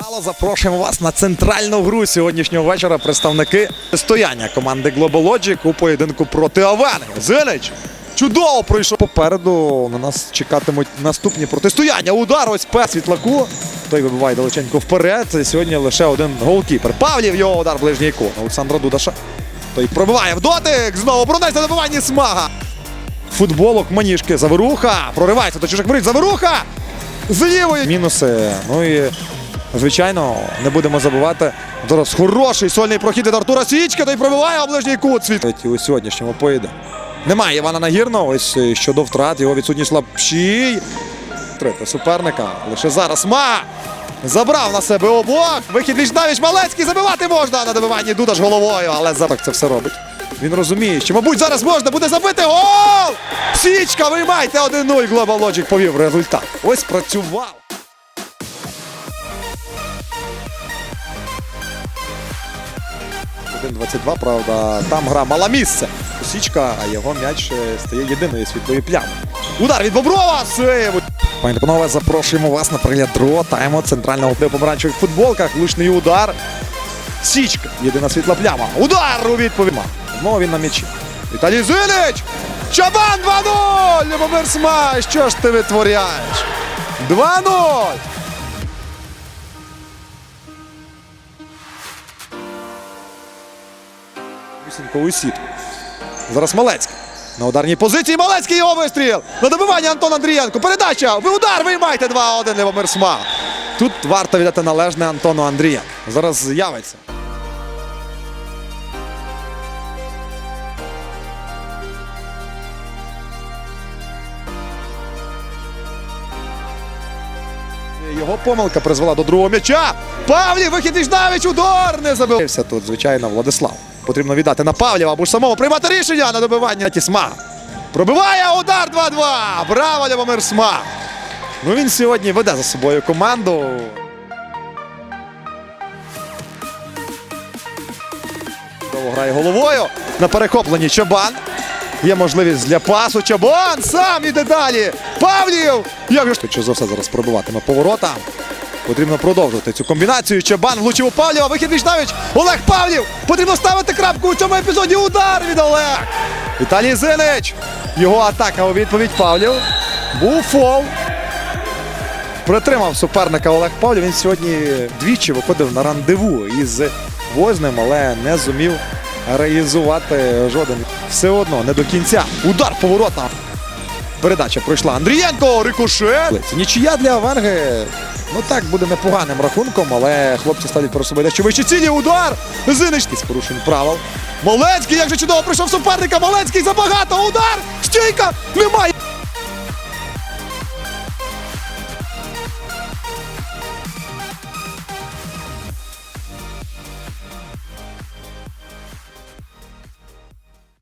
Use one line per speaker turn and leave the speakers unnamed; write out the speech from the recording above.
Зала запрошуємо вас на центральну гру сьогоднішнього вечора. Представники стояння команди Global Logic у поєдинку проти Авени. Зелич чудово пройшов попереду. На нас чекатимуть наступні протистояння. Удар ось пес світлаку. Той вибиває далеченько вперед. Сьогодні лише один голкіпер. Павлів його удар ближній кут. Олександра Дудаша. Той пробиває в дотик. Знову бронець на добиванні смага. Футболок Манішки. Заворуха. Проривається до чужих воріт. Заворуха. З лівої. Мінуси. Ну і звичайно, не будемо забувати. Зараз хороший сольний прохід від Артура Січка. Той пробиває а ближній кут. Світ у сьогоднішньому поєдинку. Немає Івана Нагірного. Ось е, щодо втрат. Його відсутність лапшій. Третя суперника. Лише зараз ма. Забрав на себе обох. Вихід Вічнавіч Малецький забивати можна на добиванні Дудаш головою, але Запак це все робить. Він розуміє, що, мабуть, зараз можна буде забити гол! Січка, виймайте 1-0. Global Logic повів результат. Ось працював. Один 22, правда, там гра мала місце. Січка, а його м'яч е, стає єдиною світлою плямою. Удар від Боброва! Сейв! Пані панове, запрошуємо вас на перегляд другого тайму центрального в помаранчевих футболках. Лучний удар. Січка. Єдина світла пляма. Удар у відповідь. Знову він на м'ячі. Віталій Зилич! Чабан 2-0! Любомир Смай! Що ж ти витворяєш? 2-0! У сітку. Зараз Малецький. На ударній позиції Малецький його вистріл. На добивання Антон Андрієнко. Передача. Ви удар виймайте 2-1 Любомир Смаг. Тут варто віддати належне Антону Андрієнку. Зараз з'явиться. Його помилка призвела до другого м'яча. Павлів, вихід Віжнавич, удар не забився тут, звичайно, Владислав. Потрібно віддати на Павлєва або ж самому приймати рішення на добивання Тісма. Пробиває удар 2-2. Браво, Любомир Сма. Ну він сьогодні веде за собою команду. Грає головою на перехопленні Чабан. Є можливість для пасу. Чабан сам іде далі. Павлів! Як же що за все зараз пробиватиме поворота. Потрібно продовжувати цю комбінацію. Чабан влучив у Павлєва. Вихід Вічнавич. Олег Павлів. Потрібно ставити крапку у цьому епізоді. Удар від Олег. Віталій Зинич. Його атака у відповідь Павлів. Був фол. Притримав суперника Олег Павлів. Він сьогодні двічі виходив на рандеву із Возним, але не зумів реалізувати жоден. Все одно не до кінця. Удар поворота. Передача пройшла Андрієнко. Рикошет. Нічия для Аванги. Ну так буде непоганим рахунком, але хлопці ставлять про себе дещо вищі цілі. Удар! Зиничний з порушень правил. Малецький, як же чудово пройшов суперника. Малецький забагато. Удар! Стійка! Немає!